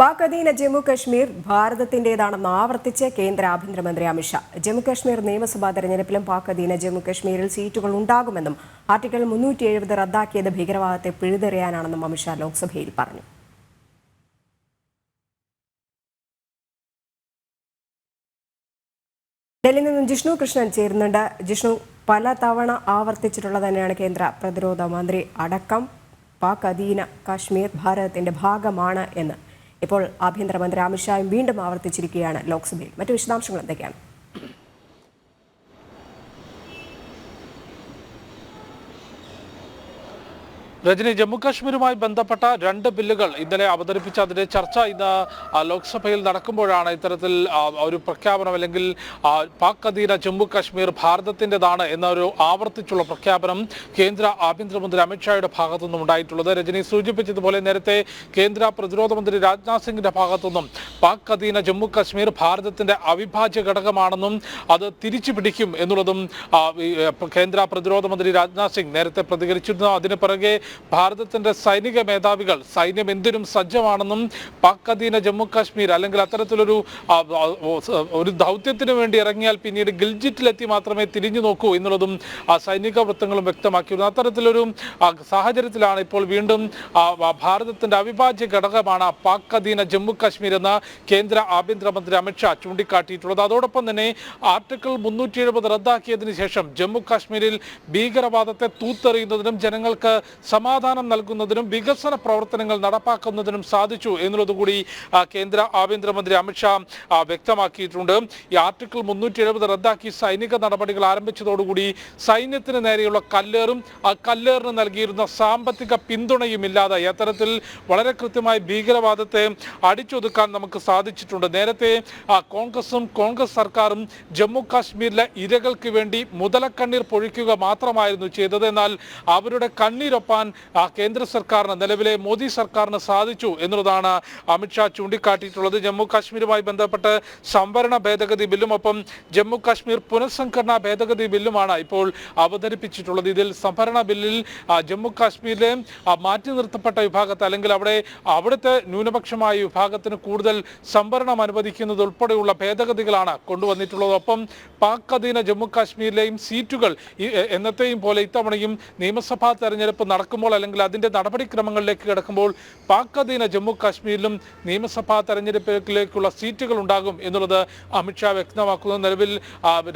പാക് അധീന ജമ്മു കശ്മീർ ഭാരതത്തിന്റേതാണെന്ന് ആവർത്തിച്ച് കേന്ദ്ര ആഭ്യന്തരമന്ത്രി അമിത്ഷാ ജമ്മു കശ്മീർ നിയമസഭാ തെരഞ്ഞെടുപ്പിലും പാക് അധീന ജമ്മു കശ്മീരിൽ സീറ്റുകൾ ഉണ്ടാകുമെന്നും ആർട്ടിക്കിൾ മുന്നൂറ്റി എഴുപത് റദ്ദാക്കിയത് ഭീകരവാദത്തെ പിഴുതെറിയാനാണെന്നും അമിത്ഷാ ലോക്സഭയിൽ പറഞ്ഞു. ഡൽഹിയിൽ നിന്നും ജിഷ്ണു കൃഷ്ണൻ ചേരുന്നുണ്ട്. ജിഷ്ണു പല തവണ ആവർത്തിച്ചിട്ടുള്ളത് തന്നെയാണ് കേന്ദ്ര പ്രതിരോധ മന്ത്രി അടക്കം പാക് അധീന കാശ്മീർ ഭാരതത്തിന്റെ ഭാഗമാണ് എന്ന്. ഇപ്പോൾ ആഭ്യന്തരമന്ത്രി അമിത്ഷായും വീണ്ടും ആവർത്തിച്ചിരിക്കുകയാണ് ലോക്സഭയിൽ. മറ്റു വിശദാംശങ്ങൾ എന്തൊക്കെയാണ്? രജനി ജമ്മു കാശ്മീരുമായി ബന്ധപ്പെട്ട രണ്ട് ബില്ലുകൾ ഇന്നലെ അവതരിപ്പിച്ച അതിന്റെ ചർച്ച ഇന്ന് ലോക്സഭയിൽ നടക്കുമ്പോഴാണ് ഇത്തരത്തിൽ ഒരു പ്രഖ്യാപനം അല്ലെങ്കിൽ പാക് അധീന ജമ്മു കാശ്മീർ ഭാരതത്തിന്റെതാണ് എന്നൊരു ആവർത്തിച്ചുള്ള പ്രഖ്യാപനം കേന്ദ്ര ആഭ്യന്തരമന്ത്രി അമിത്ഷായുടെ ഭാഗത്തുനിന്നും ഉണ്ടായിട്ടുള്ളത്. രജനി സൂചിപ്പിച്ചതുപോലെ നേരത്തെ കേന്ദ്ര പ്രതിരോധ മന്ത്രി രാജ്നാഥ് സിംഗിന്റെ ഭാഗത്തുനിന്നും പാക് അധീന ജമ്മു കാശ്മീർ ഭാരതത്തിന്റെ അവിഭാജ്യ ഘടകമാണെന്നും അത് തിരിച്ചു പിടിക്കും എന്നുള്ളതും കേന്ദ്ര പ്രതിരോധ മന്ത്രി രാജ്നാഥ് സിംഗ് നേരത്തെ പ്രതികരിച്ചിരുന്നു. അതിന് പിറകെ ഭാരതത്തിന്റെ സൈനിക മേധാവികൾ സൈന്യം എന്തിനും സജ്ജമാണെന്നും പാക് അധീന ജമ്മു കാശ്മീർ അല്ലെങ്കിൽ അത്തരത്തിലൊരു ഒരു ദൗത്യത്തിന് വേണ്ടി ഇറങ്ങിയാൽ പിന്നീട് ഗിൽജിറ്റിലെത്തി മാത്രമേ തിരിഞ്ഞു നോക്കൂ എന്നുള്ളതും സൈനിക വൃത്തങ്ങളും വ്യക്തമാക്കിയിരുന്നു. അത്തരത്തിലൊരു സാഹചര്യത്തിലാണ് ഇപ്പോൾ വീണ്ടും ഭാരതത്തിന്റെ അവിഭാജ്യ ഘടകമാണ് പാക് അധീന ജമ്മു കാശ്മീർ എന്ന കേന്ദ്ര ആഭ്യന്തരമന്ത്രി അമിത്ഷാ ചൂണ്ടിക്കാട്ടിയിട്ടുള്ളത്. അതോടൊപ്പം തന്നെ ആർട്ടിക്കിൾ മുന്നൂറ്റി എഴുപത് റദ്ദാക്കിയതിനു ശേഷം ജമ്മു കാശ്മീരിൽ ഭീകരവാദത്തെ തൂത്തെറിയുന്നതിനും ജനങ്ങൾക്ക് സമാധാനം നൽകുന്നതിനും വികസന പ്രവർത്തനങ്ങൾ നടപ്പാക്കുന്നതിനും സാധിച്ചു എന്നുള്ളതുകൂടി കേന്ദ്ര ആഭ്യന്തരമന്ത്രി അമിത്ഷാ വ്യക്തമാക്കിയിട്ടുണ്ട്. ഈ ആർട്ടിക്കിൾ മുന്നൂറ്റി എഴുപത് റദ്ദാക്കി സൈനിക നടപടികൾ ആരംഭിച്ചതോടുകൂടി സൈന്യത്തിന് നേരെയുള്ള കല്ലേറും ആ കല്ലേറിന് നൽകിയിരുന്ന സാമ്പത്തിക പിന്തുണയും ഇല്ലാതായി അത്തരത്തിൽ വളരെ കൃത്യമായി ഭീകരവാദത്തെ അടിച്ചൊതുക്കാൻ നമുക്ക് സാധിച്ചിട്ടുണ്ട്. നേരത്തെ കോൺഗ്രസും കോൺഗ്രസ് സർക്കാരും ജമ്മു കാശ്മീരിലെ ഇരകൾക്ക് വേണ്ടി മുതലക്കണ്ണീർ പൊഴിക്കുക മാത്രമായിരുന്നു ചെയ്തത്. എന്നാൽ അവരുടെ കണ്ണീരൊപ്പാൻ കേന്ദ്ര സർക്കാരിന് നിലവിലെ മോദി സർക്കാരിന് സാധിച്ചു എന്നുള്ളതാണ് അമിത്ഷാ ചൂണ്ടിക്കാട്ടിയിട്ടുള്ളത്. ജമ്മു കാശ്മീരുമായി ബന്ധപ്പെട്ട് സംവരണ ഭേദഗതി ബില്ലും ഒപ്പം ജമ്മു കാശ്മീർ പുനഃസംഘടനാ ഭേദഗതി ബില്ലുമാണ് ഇപ്പോൾ അവതരിപ്പിച്ചിട്ടുള്ളത്. ഇതിൽ സംഭരണ ബില്ലിൽ ജമ്മു കാശ്മീരിലെ മാറ്റി നിർത്തപ്പെട്ട വിഭാഗത്തെ അല്ലെങ്കിൽ അവിടെ അവിടുത്തെ ന്യൂനപക്ഷമായ വിഭാഗത്തിന് കൂടുതൽ സംവരണം അനുവദിക്കുന്നത് ഉൾപ്പെടെയുള്ള ഭേദഗതികളാണ് കൊണ്ടുവന്നിട്ടുള്ളത്. ഒപ്പം പാക് അധീന ജമ്മു കാശ്മീരിലെയും സീറ്റുകൾ എന്നത്തെയും പോലെ ഇത്തവണയും നിയമസഭാ തെരഞ്ഞെടുപ്പ് നടക്കുമ്പോൾ അല്ലെങ്കിൽ അതിന്റെ നടപടിക്രമങ്ങളിലേക്ക് കിടക്കുമ്പോൾ പാക് അധീന ജമ്മു കാശ്മീരിലും നിയമസഭാ തെരഞ്ഞെടുപ്പിലേക്കുള്ള സീറ്റുകൾ ഉണ്ടാകും എന്നുള്ളത് അമിത്ഷാ വ്യക്തമാക്കുന്നു. നിലവിൽ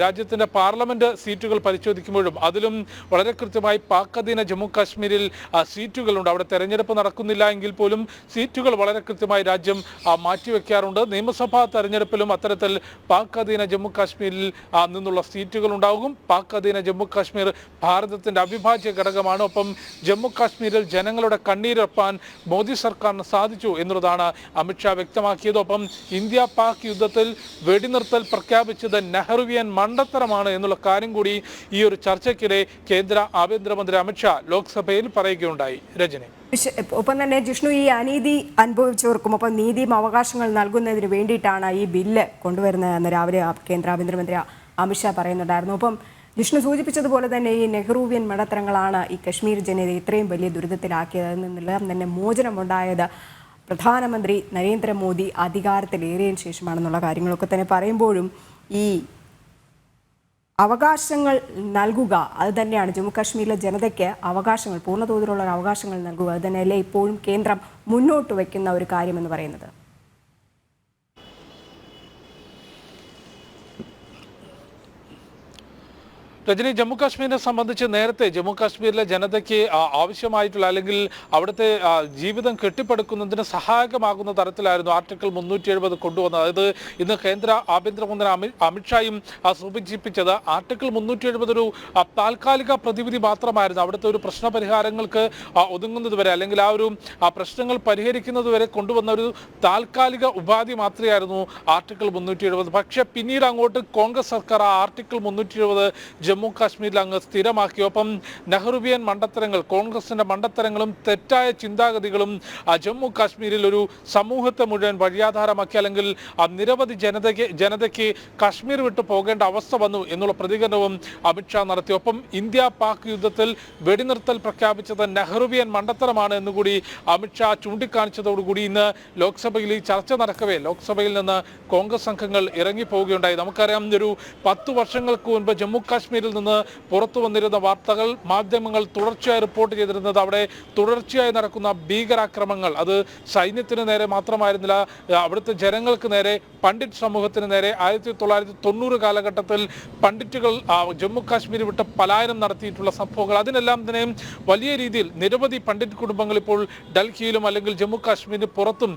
രാജ്യത്തിന്റെ പാർലമെന്റ് സീറ്റുകൾ പരിശോധിക്കുമ്പോഴും അതിലും വളരെ കൃത്യമായി പാക് അധീന ജമ്മു കാശ്മീരിൽ സീറ്റുകളുണ്ട്. അവിടെ തെരഞ്ഞെടുപ്പ് നടക്കുന്നില്ല എങ്കിൽ പോലും സീറ്റുകൾ വളരെ കൃത്യമായി രാജ്യം മാറ്റിവെക്കാറുണ്ട്. നിയമസഭാ തെരഞ്ഞെടുപ്പിലും അത്തരത്തിൽ പാക് അധീന ജമ്മു കാശ്മീരിൽ നിന്നുള്ള സീറ്റുകൾ ഉണ്ടാകും. പാക് അധീന ജമ്മു കാശ്മീർ ഭാരതത്തിന്റെ അവിഭാജ്യ ഘടകമാണ്. ഒപ്പം ജമ്മു കാശ്മീരിൽ ജനങ്ങളുടെ കണ്ണീരൊപ്പാൻ മോദി സർക്കാരിന് സാധിച്ചു എന്നുള്ളതാണ് അമിത്ഷാ വ്യക്തമാക്കിയതൊപ്പം ഇന്ത്യ പാക് യുദ്ധത്തിൽ വെടിനിർത്തൽ പ്രഖ്യാപിച്ചത് നെഹ്റുവിയൻ മണ്ടത്തരമാണ് എന്നുള്ള കാര്യം കൂടി ഈ ഒരു ചർച്ചയ്ക്കിടെ കേന്ദ്ര ആഭ്യന്തരമന്ത്രി അമിത്ഷാ ലോക്സഭയിൽ പറയുകയുണ്ടായി. രജനി. ഒപ്പം തന്നെ ജിഷ്ണു ഈ അനീതി അനുഭവിച്ചവർക്കും ഒപ്പം നീതിയും അവകാശങ്ങൾ നൽകുന്നതിന് വേണ്ടിയിട്ടാണ് ഈ ബില്ല് കൊണ്ടുവരുന്നതെന്ന് രാവിലെ കേന്ദ്ര ആഭ്യന്തരമന്ത്രി അമിത്ഷാ പറയുന്നുണ്ടായിരുന്നു. ഒപ്പം ജിഷ്ണു സൂചിപ്പിച്ചതുപോലെ തന്നെ ഈ നെഹ്റുവിയൻ മടത്തരങ്ങളാണ് ഈ കശ്മീർ ജനതയെ ഇത്രയും വലിയ ദുരിതത്തിലാക്കിയത് നിന്നെല്ലാം തന്നെ മോചനമുണ്ടായത് പ്രധാനമന്ത്രി നരേന്ദ്രമോദി അധികാരത്തിലേറിയതിനു ശേഷമാണെന്നുള്ള കാര്യങ്ങളൊക്കെ തന്നെ പറയുമ്പോഴും ഈ അവകാശങ്ങൾ നൽകുക അത് തന്നെയാണ് ജമ്മു കാശ്മീരിലെ ജനതയ്ക്ക് അവകാശങ്ങൾ പൂർണതോതിലുള്ള അവകാശങ്ങൾ നൽകുക അത് തന്നെയല്ലേ ഇപ്പോഴും കേന്ദ്രം മുന്നോട്ട് വയ്ക്കുന്ന ഒരു കാര്യമെന്ന് പറയുന്നത്. രജനി ജമ്മു കാശ്മീരിനെ സംബന്ധിച്ച് നേരത്തെ ജമ്മു കാശ്മീരിലെ ജനതയ്ക്ക് ആവശ്യമായിട്ടുള്ള അല്ലെങ്കിൽ അവിടുത്തെ ജീവിതം കെട്ടിപ്പടുക്കുന്നതിന് സഹായകമാകുന്ന തരത്തിലായിരുന്നു ആർട്ടിക്കിൾ മുന്നൂറ്റി എഴുപത് കൊണ്ടുവന്നത്. അതായത് ഇന്ന് കേന്ദ്ര ആഭ്യന്തരമന്ത്രി അമി അമിത്ഷായും സൂചിപ്പിച്ചത് ആർട്ടിക്കിൾ മുന്നൂറ്റി എഴുപത് ഒരു താൽക്കാലിക പ്രതിവിധി മാത്രമായിരുന്നു. അവിടുത്തെ ഒരു പ്രശ്ന പരിഹാരങ്ങൾക്ക് ഒതുങ്ങുന്നതുവരെ ഒതുങ്ങുന്നത് വരെ അല്ലെങ്കിൽ ആ ഒരു പ്രശ്നങ്ങൾ പരിഹരിക്കുന്നതുവരെ കൊണ്ടുവന്ന ഒരു താൽക്കാലിക ഉപാധി മാത്രമായിരുന്നു ആർട്ടിക്കിൾ മുന്നൂറ്റി എഴുപത് പക്ഷേ പിന്നീട് അങ്ങോട്ട് കോൺഗ്രസ് സർക്കാർ ആ ആർട്ടിക്കിൾ മുന്നൂറ്റി എഴുപത് ജമ്മു കാശ്മീരിൽ അങ്ങ് സ്ഥിരമാക്കി ഒപ്പം നെഹ്റുവിയൻ മണ്ടത്തരങ്ങൾ കോൺഗ്രസിന്റെ മണ്ടത്തരങ്ങളും തെറ്റായ ചിന്താഗതികളും ജമ്മു കാശ്മീരിൽ ഒരു സമൂഹത്തെ മുഴുവൻ വഴിയാധാരമാക്കി അല്ലെങ്കിൽ നിരവധി ജനതയ്ക്ക് ജനതയ്ക്ക് കാശ്മീർ വിട്ടു പോകേണ്ട അവസ്ഥ വന്നു എന്നുള്ള പ്രതികരണവും അമിത്ഷാ നടത്തി. ഒപ്പം ഇന്ത്യ പാക് യുദ്ധത്തിൽ വെടിനിർത്തൽ പ്രഖ്യാപിച്ചത് നെഹ്റുവിയൻ മണ്ടത്തരമാണ് എന്നുകൂടി അമിത്ഷാ ചൂണ്ടിക്കാണിച്ചതോടുകൂടി ഇന്ന് ലോക്സഭയിൽ ഈ ചർച്ച നടക്കവേ. ലോക്സഭയിൽ നിന്ന് കോൺഗ്രസ് അംഗങ്ങൾ ഇറങ്ങിപ്പോവുകയുണ്ടായി. നമുക്കറിയാം ഒരു പത്ത് വർഷങ്ങൾക്ക് മുൻപ് ജമ്മു കാശ്മീരിൽ നിന്ന് പുറത്തു വന്നിരുന്ന വാർത്തകൾ മാധ്യമങ്ങൾ തുടർച്ചയായി റിപ്പോർട്ട് ചെയ്തിരുന്നത് അവിടെ തുടർച്ചയായി നടക്കുന്ന ഭീകരാക്രമങ്ങൾ. അത് സൈന്യത്തിന് നേരെ മാത്രമായിരുന്നില്ല അവിടുത്തെ ജനങ്ങൾക്ക് നേരെ പണ്ഡിറ്റ് സമൂഹത്തിന് നേരെ ആയിരത്തി തൊള്ളായിരത്തി തൊണ്ണൂറ് കാലഘട്ടത്തിൽ പണ്ഡിറ്റുകൾ ജമ്മു കാശ്മീർ വിട്ട് പലായനം നടത്തിയിട്ടുള്ള സംഭവങ്ങൾ. അതിനെല്ലാം തന്നെ വലിയ രീതിയിൽ നിരവധി പണ്ഡിറ്റ് കുടുംബങ്ങൾ ഇപ്പോൾ ഡൽഹിയിലും അല്ലെങ്കിൽ ജമ്മു കാശ്മീരിന് പുറത്തും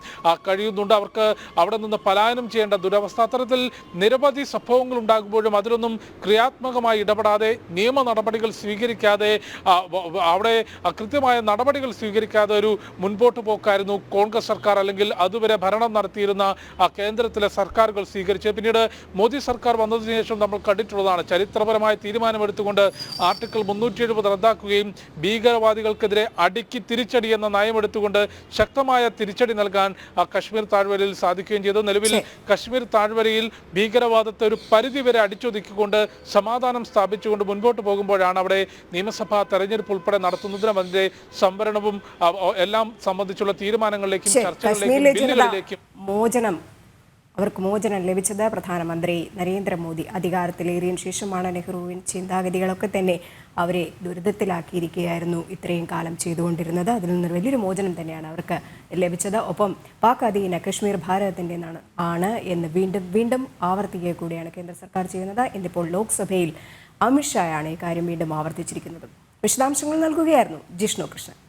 കഴിയുന്നുണ്ട്. അവർക്ക് അവിടെ നിന്ന് പലായനം ചെയ്യേണ്ട ദുരവസ്ഥ. അത്തരത്തിൽ നിരവധി സംഭവങ്ങൾ ഉണ്ടാകുമ്പോഴും അതിലൊന്നും ക്രിയാത്മകമായി ഇടപെടാതെ നിയമ നടപടികൾ സ്വീകരിക്കാതെ അവിടെ കൃത്യമായ നടപടികൾ സ്വീകരിക്കാതെ ഒരു മുൻപോട്ട് പോക്കായിരുന്നു കോൺഗ്രസ് സർക്കാർ. അല്ലെങ്കിൽ അതുവരെ ഭരണം നടത്തിയിരുന്ന കേന്ദ്രത്തിലെ സർക്കാരുകൾ സ്വീകരിച്ചത്. പിന്നീട് മോദി സർക്കാർ വന്നതിന് ശേഷം നമ്മൾ കണ്ടിട്ടുള്ളതാണ്. ചരിത്രപരമായ തീരുമാനമെടുത്തുകൊണ്ട് ആർട്ടിക്കിൾ മുന്നൂറ്റി എഴുപത് റദ്ദാക്കുകയും ഭീകരവാദികൾക്കെതിരെ അടിക്ക് തിരിച്ചടി എന്ന നയമെടുത്തുകൊണ്ട് ശക്തമായ തിരിച്ചടി നൽകാൻ ആ കശ്മീർ താഴ്വരയിൽ സാധിക്കുകയും ചെയ്തു. നിലവിൽ കശ്മീർ താഴ്വരയിൽ ഭീകരവാദത്തെ ഒരു പരിധിവരെ അടിച്ചൊതുക്കിക്കൊണ്ട് സമാധാനം സ്ഥാപിച്ചുകൊണ്ട് മുൻപോട്ട് പോകുമ്പോഴാണ് അവിടെ നിയമസഭാ തെരഞ്ഞെടുപ്പ് ഉൾപ്പെടെ നടത്തുന്നതിനും അതിന്റെ സംവരണവും എല്ലാം സംബന്ധിച്ചുള്ള തീരുമാനങ്ങളിലേക്കും ചർച്ചകളിലേക്കും ബില്ലുകളിലേക്കും മോചനം അവർക്ക് മോചനം ലഭിച്ചത് പ്രധാനമന്ത്രി നരേന്ദ്രമോദി. അധികാരത്തിലേറിയ ശേഷമാണ് നെഹ്റുവിൻ ചിന്താഗതികളൊക്കെ തന്നെ അവരെ ദുരിതത്തിലാക്കിയിരിക്കുകയായിരുന്നു ഇത്രയും കാലം ചെയ്തുകൊണ്ടിരുന്നത്. അതിൽ നിന്ന് വലിയൊരു മോചനം തന്നെയാണ് അവർക്ക് ലഭിച്ചത്. ഒപ്പം പാക് അധീന കശ്മീർ ഭാരതത്തിന്റെ ആണ് എന്ന് വീണ്ടും വീണ്ടും ആവർത്തിക്കുക കൂടിയാണ് കേന്ദ്ര സർക്കാർ ചെയ്യുന്നത്. ഇന്നിപ്പോൾ ലോക്സഭയിൽ അമിത്ഷായാണ് ഈ കാര്യം വീണ്ടും ആവർത്തിച്ചിരിക്കുന്നത്. വിശദാംശങ്ങൾ നൽകുകയായിരുന്നു ജിഷ്ണു കൃഷ്ണൻ.